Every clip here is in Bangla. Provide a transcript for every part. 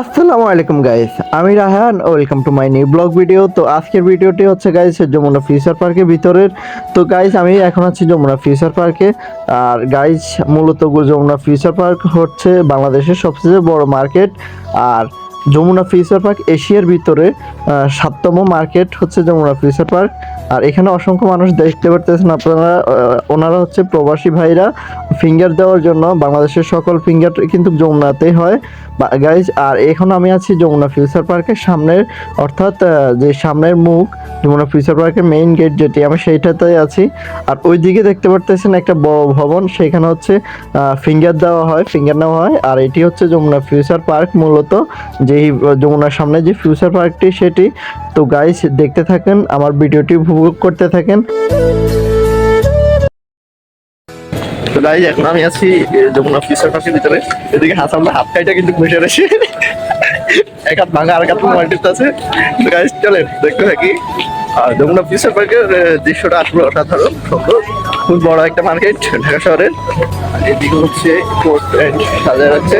আসসালামু আলাইকুম গাইস আমি Rahan welcome to my new vlog video তো আজকের ভিডিওটি হচ্ছে গাইস যমুনা ফিউচার পার্কের ভিতরের। তো গাইস আমি এখন আছি যমুনা ফিউচার পার্কে আর গাইস মূলত যমুনা ফিউচার পার্ক হচ্ছে বাংলাদেশের সবচেয়ে বড় মার্কেট। আর যমুনা ফিউচার পার্ক এশিয়ার ভিতরে সাততম মার্কেট হচ্ছে যমুনা ফিউচার পার্ক। আর এখানে অসংখ্য মানুষ দেখতে পারতেছেন আপনারা ওনারা হচ্ছে প্রবাসী ভাইরা। ফিঙ্গার দেওয়ার জন্য বাংলাদেশের সকল ফিঙ্গার কিন্তু যমুনাতেই হয়। গাইজ আর এখন আমি আছি যমুনা ফিউচার পার্কের সামনের, অর্থাৎ যে সামনের মুখ, যমুনা ফিউচার পার্কের মেইন গেট যেটি, আমি সেইটাতে আছি। আর ওইদিকে দেখতে পারতেছেন একটা বড় ভবন, সেখানে হচ্ছে ফিঙ্গার দেওয়া হয়, ফিঙ্গার নেওয়া হয়। আর এটি হচ্ছে যমুনা ফিউচার পার্ক মূলত যেই যমুনার সামনে যে ফিউচার পার্কটি সেটি। তো গাইস দেখতে থাকেন আমার ভিডিওটি উপভোগ করতে থাকেন। তো গাইজ এখন আমি আছি যমুনা ফিউচার পার্কের ভিতরে। এদিকে হাসান হাত কাইটা কিন্তু বসে রয়েছে এক হাত ভাঙা আর এক হাত মার্কেট আছে। তো গাইজ চলেন দেখতে থাকি। আর যমুনা ফিউচার পার্কের দৃশ্যটা আসলে অসাধারণ সুন্দর। খুব বড় একটা মার্কেট ঢাকা শহরের। এদিকে হচ্ছে কোর্ট এন্ড সাজা যাচ্ছে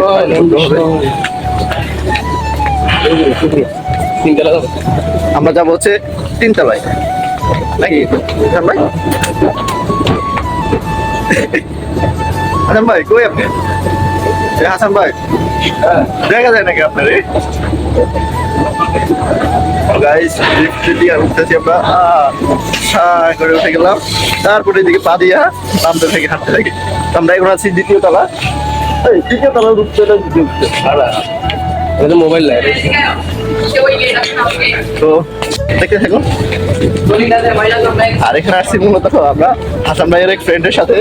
সুন্দরভাবে। আমরা যাব হচ্ছে তিনতলায়। নাকি? ভাই। হাসান ভাই, কই আপনি? হাসান ভাই। দেখা যায় নাকি আপনার আমরা। করে উঠে গেলাম। তারপরে এদিকে পা দিয়া নামতে থাকি হাঁটতে থাকি এখন আছি দ্বিতীয় তলা। দ্বিতীয় তলা উঠতে উঠতে। এটা মোবাইল নাই। তো দেখতে থাকুন আর এখানে আসছি মূলত আমরা হাসান ভাইয়ের এক ফ্রেন্ডের সাথে।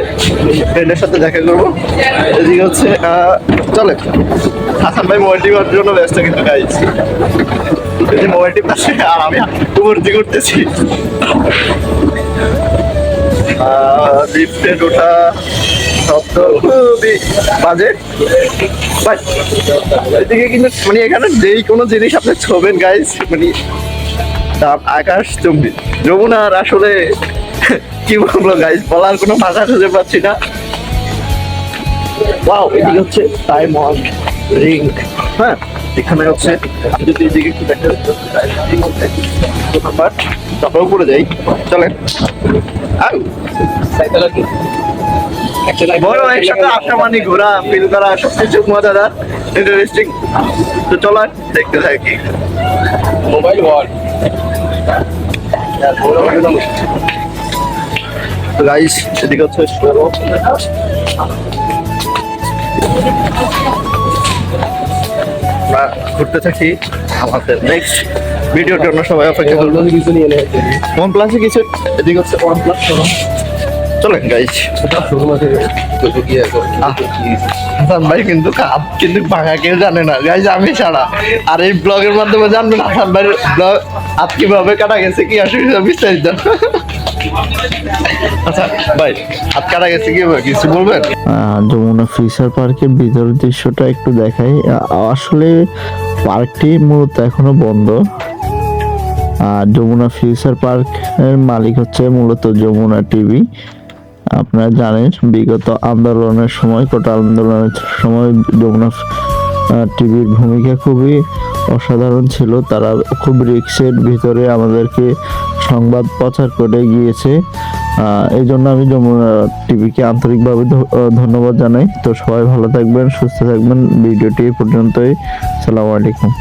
ফ্রেন্ডের সাথে দেখা করব। এদিকে হচ্ছে চলে হাসান ভাই মোবাইল টিপার জন্য ব্যস্ত কিন্তু গাইজ এই মোবাইল টিপাচ্ছে আর আমি উপরদি করতেছি ওঠা। এদিকে কিন্তু মানে এখানে যেই কোনো জিনিস আপনি ছোবেন গাইজ মানে তার আকাশ চুম্বি। যমুনার আসলে কি বলব গাইজ বলার কোনো ভাষা খুঁজে পাচ্ছি না। ওয়াও এদিকে হচ্ছে অন রিং হ্যাঁ এখানে হচ্ছে আমি যদি এদিকে একটু বাট তারপরে উপরে যাই। চলেন। আউ। বড় একসাথে ঘোরা ফিল করা সবকিছু মজাদার ইন্টারেস্টিং তো চলো দেখতে থাকি। মোবাইল ওয়াল গাইস এদিকে হচ্ছে আমরা ঘুরতে থাকি আমাদের নেক্সট ভিডিওর জন্য। সবাই অপেক্ষা করব কিছু নিয়ে ওয়ান প্লাসে কিছু এদিকে হচ্ছে ওয়ান প্লাস চলেন আছে হাসান ভাই কিন্তু কাপ কিন্তু ভাঙা কেউ জানে না। গাইজ আমি ছাড়া। আর এই ব্লগের মাধ্যমে জানবেন হাসান ভাইয়ের ব্লগ হাত কীভাবে কাটা গেছে, কি অসুবিধা বিস্তারিত। আচ্ছা ভাই কিছু বলবেন? যমুনা পার্কের দৃশ্যটা একটু দেখাই। আসলে পার্কটি বন্ধ। আর যমুনা ফিউচার পার্কের মালিক হচ্ছে মূলত যমুনা টিভি। আপনারা জানেন, বিগত আন্দোলনের সময়, কোটা আন্দোলনের সময় যমুনা টিভির ভূমিকা খুবই অসাধারণ ছিল। তারা খুব রিক্সের ভিতরে আমাদেরকে সংবাদ প্রচার করে গিয়েছে। এই জন্য আমি যমুনা টিভিকে আন্তরিকভাবে ধন্যবাদ জানাই। তো সবাই ভালো থাকবেন, সুস্থ থাকবেন। ভিডিওটি পর্যন্তই। সালামু আলাইকুম।